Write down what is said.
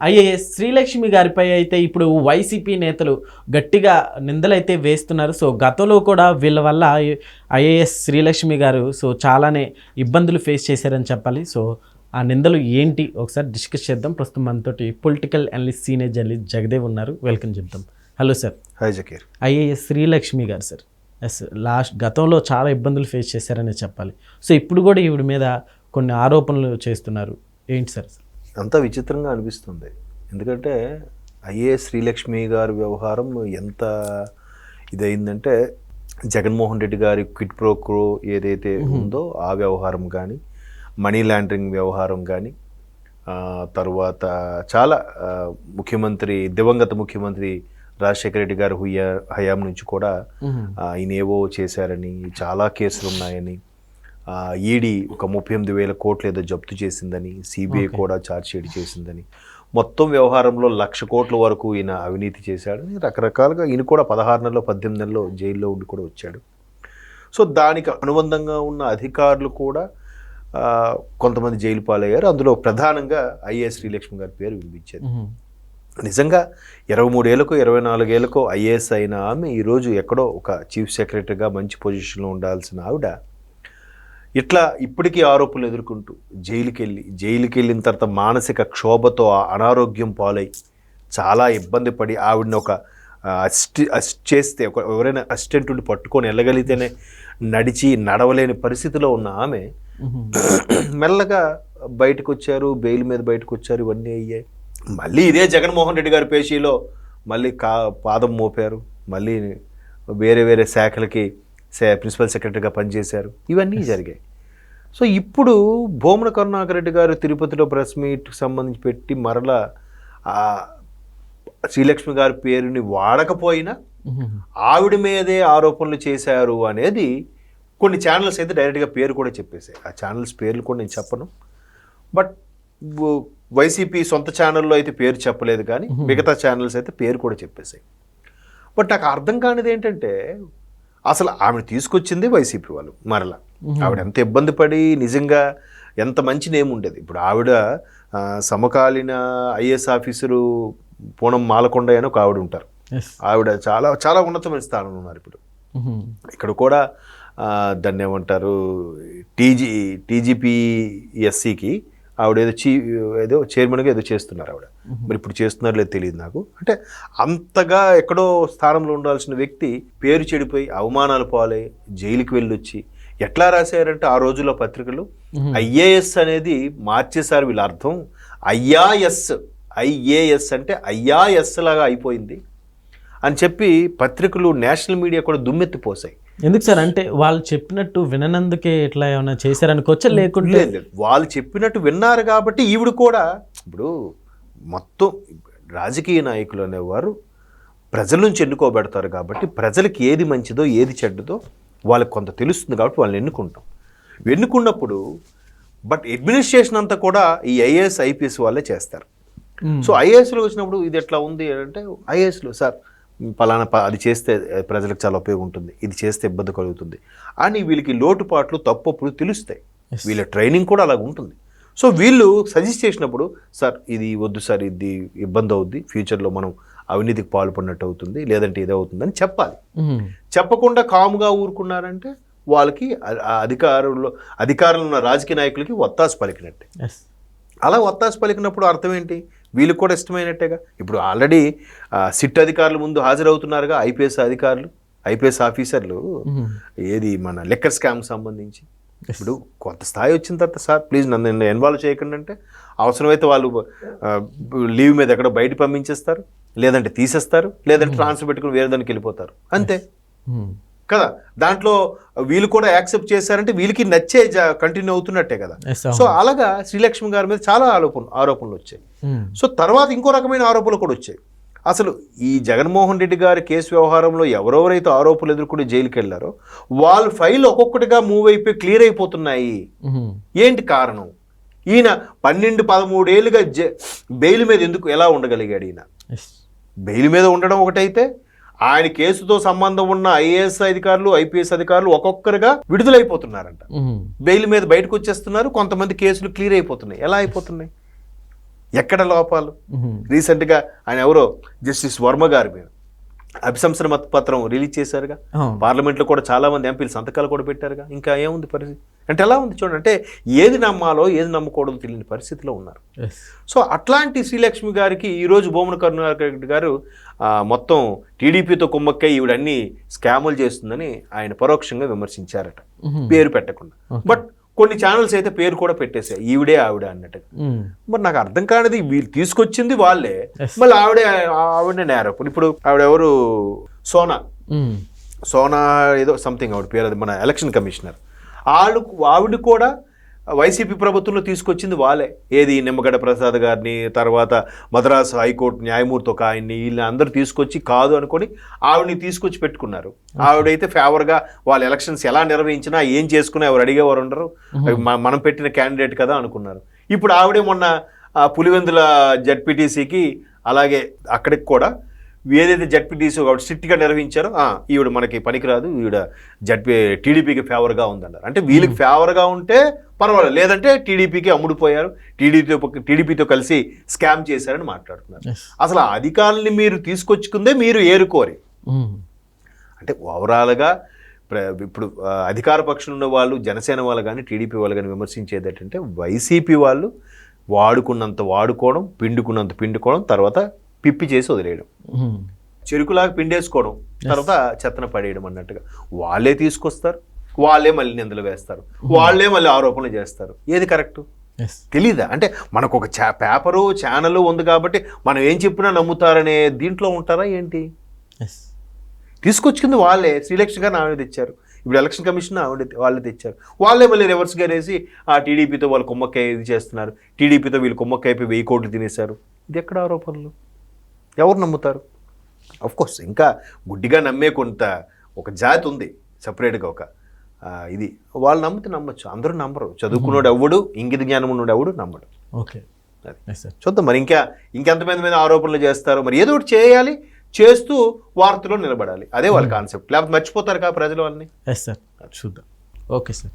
IAS Srilakshmi గారిపై అయితే ఇప్పుడు వైసీపీ నేతలు గట్టిగా నిందలైతే వేస్తున్నారు. సో గతంలో కూడా వీళ్ళ వల్ల ఐఏఎస్ శ్రీలక్ష్మి గారు సో చాలానే ఇబ్బందులు ఫేస్ చేశారని చెప్పాలి. సో ఆ నిందలు ఏంటి? ఒకసారి డిస్కస్ చేద్దాం. ప్రస్తుతం మనతోటి political analyst senior journalist Jagdev ఉన్నారు. వెల్కమ్ చెప్తాం hello sir hi Zakir IAS Srilakshmi గారు సార్ ఎస్ లాస్ట్ గతంలో చాలా ఇబ్బందులు ఫేస్ చేశారని చెప్పాలి. సో ఇప్పుడు కూడా ఈవిడ మీద కొన్ని ఆరోపణలు చేస్తున్నారు. ఏంటి సార్ అంతా విచిత్రంగా అనిపిస్తుంది. ఎందుకంటే ఐఏఎస్ శ్రీలక్ష్మి గారి వ్యవహారం ఎంత ఇదైందంటే జగన్మోహన్ రెడ్డి గారి క్విట్ ప్రోక్రో ఏదైతే ఉందో ఆ వ్యవహారం కానీ మనీ లాండరింగ్ వ్యవహారం కానీ తర్వాత చాలా ముఖ్యమంత్రి దివంగత ముఖ్యమంత్రి రాజశేఖర రెడ్డి గారి హుయ్యా హయాం నుంచి కూడా ఆ, ఆయన ఏవో చేశారని చాలా కేసులు ఉన్నాయని ఈడీ ఒక ముప్పై ఎనిమిది వేల కోట్లు ఏదో జప్తు చేసిందని సిబిఐ కూడా ఛార్జ్ షీట్ చేసిందని. మొత్తం వ్యవహారంలో లక్ష కోట్ల వరకు ఈయన అవినీతి చేశాడని రకరకాలుగా ఈయన కూడా పదహారు నెలలో పద్దెనిమిది నెలల్లో జైల్లో ఉండి కూడా వచ్చాడు. సో దానికి అనుబంధంగా ఉన్న అధికారులు కూడా కొంతమంది జైలు పాలయ్యారు. అందులో ప్రధానంగా ఐఏఎస్ శ్రీలక్ష్మి గారి పేరు వినిపించేది. నిజంగా ఇరవై మూడేళ్ళకు ఇరవై నాలుగేళ్ళకు ఐఏఎస్ అయిన ఆమె ఈరోజు ఎక్కడో ఒక చీఫ్ సెక్రటరీగా మంచి పొజిషన్లో ఉండాల్సిన ఆవిడ ఇట్లా ఇప్పటికీ ఆరోపణలు ఎదుర్కొంటూ జైలుకి వెళ్ళి జైలుకి వెళ్ళిన తర్వాత మానసిక క్షోభతో ఆ అనారోగ్యం పాలై చాలా ఇబ్బంది పడి ఆవిడని ఒక ఆ, అసిస్ట్ అసిస్ట్ చేస్తే ఒక ఎవరైనా అసిస్టెంట్ ఉండి పట్టుకొని వెళ్ళగలిగితేనే నడిచి నడవలేని పరిస్థితిలో ఉన్న ఆమె మెల్లగా బయటకు వచ్చారు బెయిల్ మీద బయటకు వచ్చారు ఇవన్నీ అయ్యాయి. మళ్ళీ ఇదే జగన్మోహన్ రెడ్డి గారి పేషీలో మళ్ళీ కా పాదం మోపారు. మళ్ళీ వేరే వేరే శాఖలకి ప్రిన్సిపల్ సెక్రటరీగా పనిచేశారు. ఇవన్నీ జరిగాయి. సో ఇప్పుడు భూమన కరుణాకర్ రెడ్డి గారు తిరుపతిలో ప్రెస్ మీట్ సంబంధించి పెట్టి మరలా శ్రీలక్ష్మి గారి పేరుని వాడకపోయినా ఆవిడ మీదే ఆరోపణలు చేశారు అనేది కొన్ని ఛానల్స్ అయితే డైరెక్ట్గా పేరు కూడా చెప్పేశాయి. ఆ ఛానల్స్ పేర్లు కూడా నేను చెప్పను. బట్ వైసీపీ సొంత ఛానల్లో అయితే పేరు చెప్పలేదు కానీ మిగతా ఛానల్స్ అయితే పేరు కూడా చెప్పేశాయి. బట్ నాకు అర్థం కానిది ఏంటంటే అసలు ఆమెను తీసుకొచ్చింది వైసీపీ వాళ్ళు మరలా. ఆవిడ ఎంత ఇబ్బంది పడి నిజంగా ఎంత మంచి నేమ్ ఉండేది. ఇప్పుడు ఆవిడ సమకాలీన ఐఏఎస్ ఆఫీసరు పూనం మాలకొండ అని ఒక ఆవిడ ఉంటారు. ఆవిడ చాలా చాలా ఉన్నతమైన స్థానంలో ఉన్నారు ఇప్పుడు. ఇక్కడ కూడా దాన్ని ఏమంటారు టీజీ టీజీపీఎస్సికి ఆవిడ ఏదో చీ ఏదో చైర్మన్గా ఏదో చేస్తున్నారు ఆవిడ. మరి ఇప్పుడు చేస్తున్నారో లేదో తెలియదు నాకు. అంటే అంతగా ఎక్కడో స్థానంలో ఉండాల్సిన వ్యక్తి పేరు చెడిపోయి అవమానాలు పాలై జైలుకి వెళ్ళొచ్చి ఎట్లా రాశారంటే ఆ రోజుల్లో పత్రికలు? ఐఏఎస్ అనేది మార్చేశారు వీళ్ళ అర్థం ఐఆఎస్ ఐఏఎస్ అంటే ఐఆఎస్ లాగా అయిపోయింది అని చెప్పి పత్రికలు నేషనల్ మీడియా కూడా దుమ్మెత్తిపోసాయి ఎందుకు సార్? అంటే వాళ్ళు చెప్పినట్టు విననందుకే ఇట్లా ఏమైనా చేశారనుకోవచ్చా? లేకుంటే. వాళ్ళు చెప్పినట్టు విన్నారు కాబట్టి ఈవిడ కూడా ఇప్పుడు మొత్తం రాజకీయ నాయకులు అనేవారు ప్రజల నుంచి ఎన్నుకోబెడతారు కాబట్టి ప్రజలకు ఏది మంచిదో ఏది చెడ్డదో వాళ్ళకి కొంత తెలుస్తుంది కాబట్టి వాళ్ళని ఎన్నుకుంటాం. ఎన్నుకున్నప్పుడు బట్ అడ్మినిస్ట్రేషన్ అంతా కూడా ఈ ఐఏఎస్ ఐపీఎస్ వాళ్ళే చేస్తారు. సో ఐఏఎస్లో వచ్చినప్పుడు ఇది ఎట్లా ఉంది అంటే ఐఏఎస్లో సార్ పలానా అది చేస్తే ప్రజలకు చాలా ఉపయోగం ఉంటుంది ఇది చేస్తే ఇబ్బంది కలుగుతుంది అని వీళ్ళకి లోటుపాట్లు తప్పప్పుడు తెలుస్తాయి. వీళ్ళ ట్రైనింగ్ కూడా అలాగ ఉంటుంది సో వీళ్ళు సజెస్ట్ చేసినప్పుడు సార్ ఇది వద్దు సార్ ఇది ఇబ్బంది అవుద్ది. ఫ్యూచర్లో మనం అవినీతికి పాల్పడినట్టు అవుతుంది లేదంటే ఇది అవుతుంది అని చెప్పాలి. చెప్పకుండా కాముగా ఊరుకున్నారంటే వాళ్ళకి అధికారులు అధికారులు ఉన్న రాజకీయ నాయకులకి ఒత్తాసు పలికినట్టే. అలా ఒత్తాసు పలికినప్పుడు అర్థం ఏంటి? వీళ్ళకి కూడా ఇష్టమైనట్టేగా? ఇప్పుడు ఆల్రెడీ సిట్ అధికారులు ముందు హాజరవుతున్నారుగా ఐపీఎస్ అధికారులు ఐపీఎస్ ఆఫీసర్లు. ఏది మన లెక్కర్ స్కామ్ సంబంధించి? ఇప్పుడు కొంత స్థాయి వచ్చిన తర్వాత సార్ ప్లీజ్ నన్ను ఇన్వాల్వ్ చేయకండి అంటే అవసరమైతే వాళ్ళు లీవ్ మీద ఎక్కడో బయట పంపించేస్తారు లేదంటే తీసేస్తారు లేదంటే ట్రాన్స్ఫర్ పెట్టుకుని వేరే దానికి వెళ్ళిపోతారు. అంతే. మ్మ్. కదా? దాంట్లో వీళ్ళు కూడా యాక్సెప్ట్ చేశారంటే వీళ్ళకి నచ్చే కంటిన్యూ అవుతున్నట్టే కదా? సో అలాగా శ్రీలక్ష్మి గారి మీద చాలా ఆరోపణలు ఆరోపణలు వచ్చాయి. మ్మ్. సో తర్వాత ఇంకో రకమైన ఆరోపణలు కూడా వచ్చాయి. అసలు ఈ జగన్మోహన్ రెడ్డి గారి కేసు వ్యవహారంలో ఎవరెవరైతే ఆరోపణలు ఎదుర్కొని జైలుకి వెళ్ళారో వాళ్ళ ఫైల్ ఒక్కొక్కటిగా మూవ్ అయిపోయి క్లియర్ అయిపోతున్నాయి. ఏంటి కారణం? ఈయన పన్నెండు పదమూడేళ్ళుగా జ బెయిల్ మీద ఎందుకు ఎలా ఉండగలిగాడు ఈయన? బెయిల్ మీద ఉండడం ఒకటైతే ఆయన కేసుతో సంబంధం ఉన్న ఐఏఎస్ అధికారులు ఐపీఎస్ అధికారులు ఒక్కొక్కరుగా విడుదలైపోతున్నారంట. బెయిల్ మీద బయటకు వచ్చేస్తున్నారు కొంతమంది కేసులు క్లియర్ అయిపోతున్నాయి. ఎలా అయిపోతున్నాయి? ఎక్కడ లోపాలు. రీసెంట్గా ఆయన ఎవరో జస్టిస్ వర్మ గారి మీద అభిశంసన మత పత్రం రిలీజ్ చేశారుగా. పార్లమెంట్లో కూడా చాలా మంది ఎంపీలు సంతకాలు కూడా పెట్టారుగా ఇంకా ఏముంది పరిస్థితి అంటే ఎలా ఉంది చూడండి అంటే ఏది నమ్మాలో ఏది నమ్మకూడదో తెలియని పరిస్థితిలో ఉన్నారు. సో అట్లాంటి శ్రీలక్ష్మి గారికి ఈరోజు భూమన కరుణాకర్ గారు మొత్తం టీడీపీతో కుమ్మక్కై ఈవిడన్ని స్కాములు చేస్తుందని ఆయన పరోక్షంగా విమర్శించారట. పేరు పెట్టకుండా. బట్ కొన్ని ఛానల్స్ అయితే పేరు కూడా పెట్టేశాయి. ఈవిడే ఆవిడ అన్నట్టుగా మ్మ్. మరి నాకు అర్థం కానిది వీళ్ళు తీసుకొచ్చింది వాళ్ళే. మళ్ళీ ఆవిడే ఆవిడనే నేరప్పుడు ఇప్పుడు ఆవిడ ఎవరు సోనా. సోనా ఏదో సంథింగ్ ఆవిడ పేరు అది మన ఎలక్షన్ కమిషనర్ వాళ్ళు ఆవిడ కూడా వైసీపీ ప్రభుత్వంలో తీసుకొచ్చింది వాళ్ళే. ఏది నిమ్మగడ్డ ప్రసాద్ గారిని తర్వాత మద్రాసు హైకోర్టు న్యాయమూర్తి ఒక ఆయన్ని వీళ్ళని అందరూ తీసుకొచ్చి కాదు అనుకొని ఆవిడని తీసుకొచ్చి పెట్టుకున్నారు. ఆవిడైతే ఫేవర్గా వాళ్ళ ఎలక్షన్స్ ఎలా నిర్వహించినా ఏం చేసుకున్నా ఎవరు అడిగేవారు ఉండరు. మనం పెట్టిన క్యాండిడేట్ కదా అనుకున్నారు. ఇప్పుడు ఆవిడే మొన్న పులివెందుల జడ్పీటీసీకి అలాగే అక్కడికి కూడా ఏదైతే జడ్పీటీసీ కాబట్టి స్ట్రిక్ట్గా నిర్వహించారో ఈవిడ మనకి పనికిరాదు. ఈవిడ జడ్పీ టీడీపీకి ఫేవర్గా ఉందన్నారు. అంటే వీళ్ళకి ఫేవర్గా ఉంటే పర్వాలేదు. లేదంటే టీడీపీకి అమ్ముడుపోయారు. టీడీపీతో టీడీపీతో కలిసి స్కామ్ చేశారని మాట్లాడుతున్నారు. అసలు ఆ అధికారుల్ని మీరు తీసుకొచ్చుకుందే మీరు ఏరుకోరి. అంటే ఓవరాల్గా ఇప్పుడు అధికార పక్షంలో ఉన్న వాళ్ళు జనసేన వాళ్ళు కానీ టీడీపీ వాళ్ళు కానీ విమర్శించేది ఏంటంటే వైసీపీ వాళ్ళు వాడుకున్నంత వాడుకోవడం పిండుకున్నంత పిండుకోవడం తర్వాత పిప్పి చేసి వదిలేయడం. చెరుకులాగా పిండేసుకోవడం. తర్వాత చెత్తన పడేయడం అన్నట్టుగా. వాళ్ళే తీసుకొస్తారు వాళ్ళే మళ్ళీ నిందలు వేస్తారు వాళ్ళే మళ్ళీ ఆరోపణలు చేస్తారు. ఏది కరెక్ట్. తెలీదా? అంటే మనకు ఒక చా పేపరు ఛానల్ ఉంది కాబట్టి మనం ఏం చెప్పినా నమ్ముతారనే దీంట్లో ఉంటారా ఏంటి. తీసుకొచ్చింది వాళ్ళే. శ్రీలక్ష్మి గారిని ఆవిడ తెచ్చారు. ఇప్పుడు ఎలక్షన్ కమిషన్ ఆవిడ వాళ్ళే తెచ్చారు. వాళ్ళే మళ్ళీ రివర్స్గా వేసి ఆ టీడీపీతో వాళ్ళు కుమ్మక్కై ఇది చేస్తున్నారు. టీడీపీతో వీళ్ళు కుమ్మక్కై అయిపోయి వెయ్యి కోట్లు తినేశారు. ఇది ఎక్కడ ఆరోపణలు? ఎవరు నమ్ముతారు? కోర్స్ ఇంకా గుడ్డిగా నమ్మే కొంత ఒక జాతి ఉంది సపరేట్గా ఒక ఇది. వాళ్ళు నమ్మితే నమ్మచ్చు అందరూ నమ్మరు. చదువుకున్నాడు ఎవడు ఇంగిత జ్ఞానం ఉన్నాడు ఎవడు నమ్మడు. ఓకే చూద్దాం మరి ఇంకా ఇంకెంతమంది మీద ఆరోపణలు చేస్తారు? మరి ఏదో ఒకటి చేయాలి చేస్తూ వార్తలో నిలబడాలి. అదే వాళ్ళ కాన్సెప్ట్ లేకపోతే మర్చిపోతారు కా ప్రజలు వాళ్ళని? ఎస్ సార్ చూద్దాం. Okay sir